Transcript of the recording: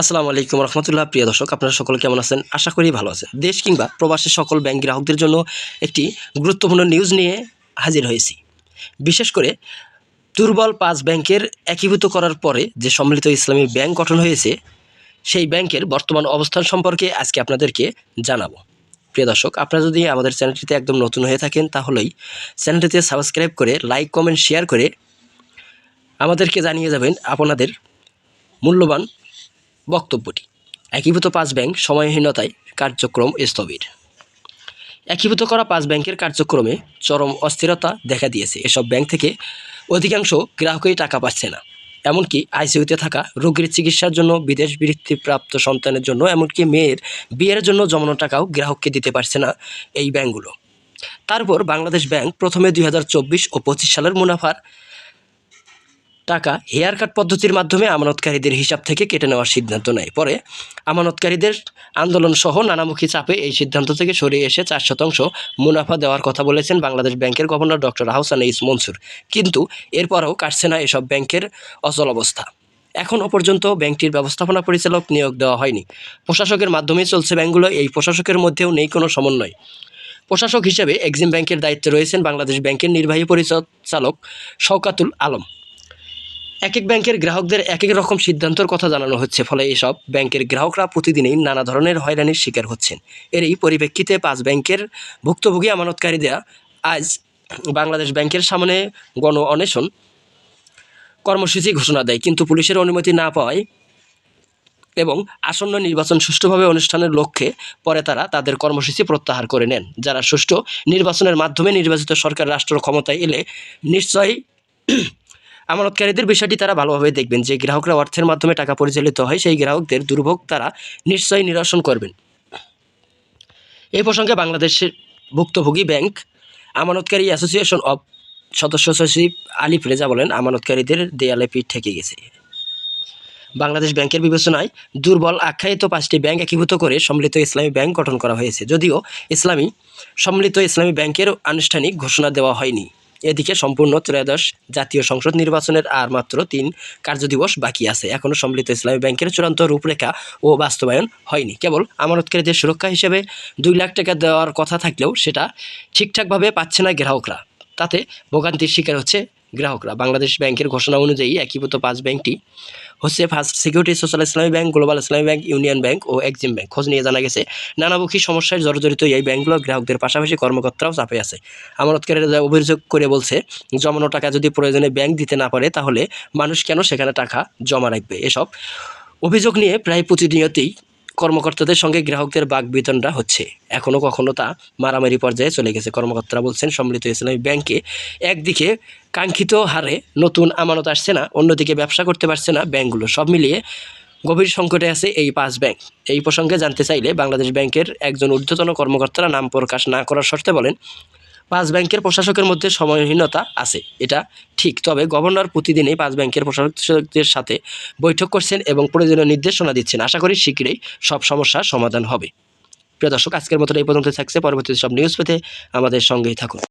আসসালামু আলাইকুম রহমতুল্লাহ। প্রিয় দর্শক, আপনারা সকলে কেমন আছেন? আশা করি ভালো আছেন। দেশ কিংবা প্রবাসী সকল ব্যাংক গ্রাহকদের জন্য একটি গুরুত্বপূর্ণ নিউজ নিয়ে হাজির হয়েছি। বিশেষ করে দুর্বল পাঁচ ব্যাংকের একীভূত করার পরে যে সম্মিলিত ইসলামী ব্যাংক গঠন হয়েছে, সেই ব্যাংকের বর্তমান অবস্থান সম্পর্কে আজকে আপনাদেরকে জানাব। প্রিয় দর্শক, আপনারা যদি আমাদের চ্যানেলটিতে একদম নতুন হয়ে থাকেন, তাহলেই চ্যানেলটিতে সাবস্ক্রাইব করে লাইক কমেন্ট শেয়ার করে আমাদেরকে জানিয়ে যাবেন আপনাদের মূল্যবান বক্তব্যটি। একীভূত পাঁচ ব্যাংক সময়হীনতায় কার্যক্রম স্থবির। একীভূত করা পাঁচ ব্যাংকের কার্যক্রমে চরম অস্থিরতা দেখা দিয়েছে। এসব ব্যাংক থেকে অধিকাংশ গ্রাহকই টাকা পাচ্ছে না। এমনকি আইসিইউতে থাকা রোগীর চিকিৎসার জন্য বিদেশ বৃত্তিপ্রাপ্ত সন্তানের জন্য, এমনকি মেয়ের বিয়ের জন্য জমানো টাকাও গ্রাহককে দিতে পারছে না এই ব্যাংকগুলো। তারপর বাংলাদেশ ব্যাংক প্রথমে দুই হাজার চব্বিশ ও পঁচিশ সালের মুনাফার টাকা হেয়ার কাট পদ্ধতির মাধ্যমে আমানতকারীদের হিসাব থেকে কেটে নেওয়ার সিদ্ধান্ত নেয়। পরে আমানতকারীদের আন্দোলন সহ নানামুখী চাপে এই সিদ্ধান্ত থেকে সরিয়ে এসে চার শতাংশ মুনাফা দেওয়ার কথা বলেছেন বাংলাদেশ ব্যাংকের গভর্নর ডক্টর আহসান ইস মনসুর। কিন্তু এরপরও কাটছে না এসব ব্যাংকের অচল অবস্থা। এখনও পর্যন্ত ব্যাংকটির ব্যবস্থাপনা পরিচালক নিয়োগ দেওয়া হয়নি। প্রশাসকের মাধ্যমেই চলছে ব্যাংকগুলো, এই প্রশাসকের মধ্যেও নেই কোনো সমন্বয়। প্রশাসক হিসেবে এক্সিম ব্যাংকের দায়িত্বে রয়েছেন বাংলাদেশ ব্যাংকের নির্বাহী পরিচালক শওকাতুল আলম। এক এক ব্যাংকের গ্রাহকদের এক এক রকম সিদ্ধান্তর কথা জানানো হচ্ছে, ফলে এসব ব্যাংকের গ্রাহকরা প্রতিদিনই নানা ধরনের হয়রানির শিকার হচ্ছেন। এর এই পরিপ্রেক্ষিতে পাঁচ ব্যাংকের ভুক্তভোগী আমানতকারীরা আজ বাংলাদেশ ব্যাংকের সামনে গণ অন্বেষণ কর্মসূচি ঘোষণা দেয়, কিন্তু পুলিশের অনুমতি না পাওয়ায় এবং আসন্ন নির্বাচন সুষ্ঠুভাবে অনুষ্ঠানের লক্ষ্যে পরে তারা তাদের কর্মসূচি প্রত্যাহার করে নেন। যারা সুষ্ঠু নির্বাচনের মাধ্যমে নির্বাচিত সরকার, রাষ্ট্র ক্ষমতায় এলে নিশ্চয়ই আমানতকারীদের বিষয়টি তারা ভালোভাবে দেখবেন যে গ্রাহকরা অর্থের মাধ্যমে টাকা পরিচালিত হয়, সেই গ্রাহকদের দুর্ভোগ তারা নিশ্চয়ই নিরসন করবেন। এই প্রসঙ্গে বাংলাদেশের ভুক্তভোগী ব্যাংক, আমানতকারী অ্যাসোসিয়েশন অব সদস্য সচিব আলিফ রেজা বলেন, আমানতকারীদের দেয়ালে পিঠ ঠেকে গেছে। বাংলাদেশ ব্যাংকের বিবেচনায় দুর্বল আখ্যায়িত পাঁচটি ব্যাংক একীভূত করে সম্মিলিত ইসলামী ব্যাংক গঠন করা হয়েছে। যদিও ইসলামী, সম্মিলিত ইসলামী ব্যাংকের আনুষ্ঠানিক ঘোষণা দেওয়া হয়নি। এদিকে সম্পূর্ণ ত্রয়োদশ জাতীয় সংসদ নির্বাচনের আর মাত্র তিন কার্যদিবস বাকি আছে। এখনও সম্মিলিত ইসলামী ব্যাংকের চূড়ান্ত রূপরেখা ও বাস্তবায়ন হয়নি। কেবল আমানতকারীদের সুরক্ষা হিসেবে দুই লাখ টাকা দেওয়ার কথা থাকলেও সেটা ঠিকঠাকভাবে পাচ্ছে না গ্রাহকরা। তাতে ভোগান্তির শিকার হচ্ছে গ্রাহকরা। বাংলাদেশ ব্যাংকের ঘোষণা অনুযায়ী একীভূত পাঁচ ব্যাংকটি হচ্ছে first security social Islami bank global Islami bank union bank ও এক্সিম ব্যাংক খোঁজ নিয়ে জানা গেছে নানামুখী সমস্যায় জর্জরিত এই ব্যাংকগুলো গ্রাহকদের পাশাপাশি কর্মকর্তাও চাপে আছে। আমানতকারীরা অভিযোগ করে বলছে, জমানো টাকা যদি প্রয়োজনে ব্যাংক দিতে না পারে, তাহলে মানুষ কেন সেখানে টাকা জমা রাখবে? এসব অভিযোগ নিয়ে প্রায় প্রতিনিয়তই কর্মকর্তাদের সঙ্গে গ্রাহকদের বাক বিতণ্ডা হচ্ছে। এখনও কখনো তা মারামারি পর্যায়ে চলে গেছে। কর্মকর্তারা বলছেন, সম্মিলিত ইসলামী ব্যাংকে একদিকে কাঙ্ক্ষিত হারে নতুন আমানত আসছে না, অন্যদিকে ব্যবসা করতে পারছে না ব্যাংকগুলো। সব মিলিয়ে গভীর সংকটে আছে এই পাঁচ ব্যাংক। এই প্রসঙ্গে জানতে চাইলে বাংলাদেশ ব্যাংকের একজন ঊর্ধ্বতন কর্মকর্তারা নাম প্রকাশ না করার শর্তে বলেন পাঁচ ব্যাংকের প্রশাসকের মধ্যে সময়হীনতা আছে, এটা ঠিক। তবে গভর্নর প্রতিদিনই পাঁচ ব্যাংকের প্রশাসকদের সাথে বৈঠক করছেন এবং প্রয়োজনীয় নির্দেশনা দিচ্ছেন। আশা করি শীঘ্রই সব সমস্যার সমাধান হবে। প্রিয় দর্শক, আজকের মতো এই পর্যন্ত থাকছে। পরবর্তী সব নিউজ পেতে আমাদের সঙ্গেই থাকুন।